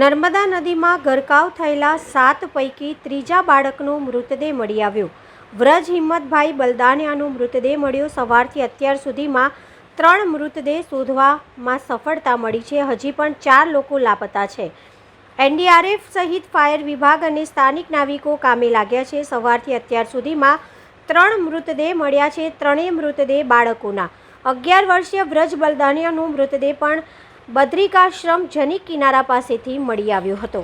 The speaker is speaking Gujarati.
નર્મદા નદીમાં ગરકાવ થયેલા સાત પૈકી ત્રીજા બાળકનો મૃતદેહ મળી આવ્યો. વ્રજ હિંમતભાઈ બલદાનિયાનો મૃતદેહ મળ્યો. સવારથી અત્યાર સુધીમાં ત્રણ મૃતદેહ શોધવામાં સફળતા મળી છે. હજી પણ ચાર લોકો લાપતા છે. એનડીઆરએફ સહિત ફાયર વિભાગ અને સ્થાનિક નાવિકો કામે લાગ્યા છે. સવારથી અત્યાર સુધીમાં ત્રણ મૃતદેહ મળ્યા છે. ત્રણેય મૃતદેહ બાળકોના. અગિયાર વર્ષીય વ્રજ બલદાનિયાનો મૃતદેહ પણ બદ્રિકાશ્રમ જનિક કિનારા પાસેથી મળી આવ્યો હતો.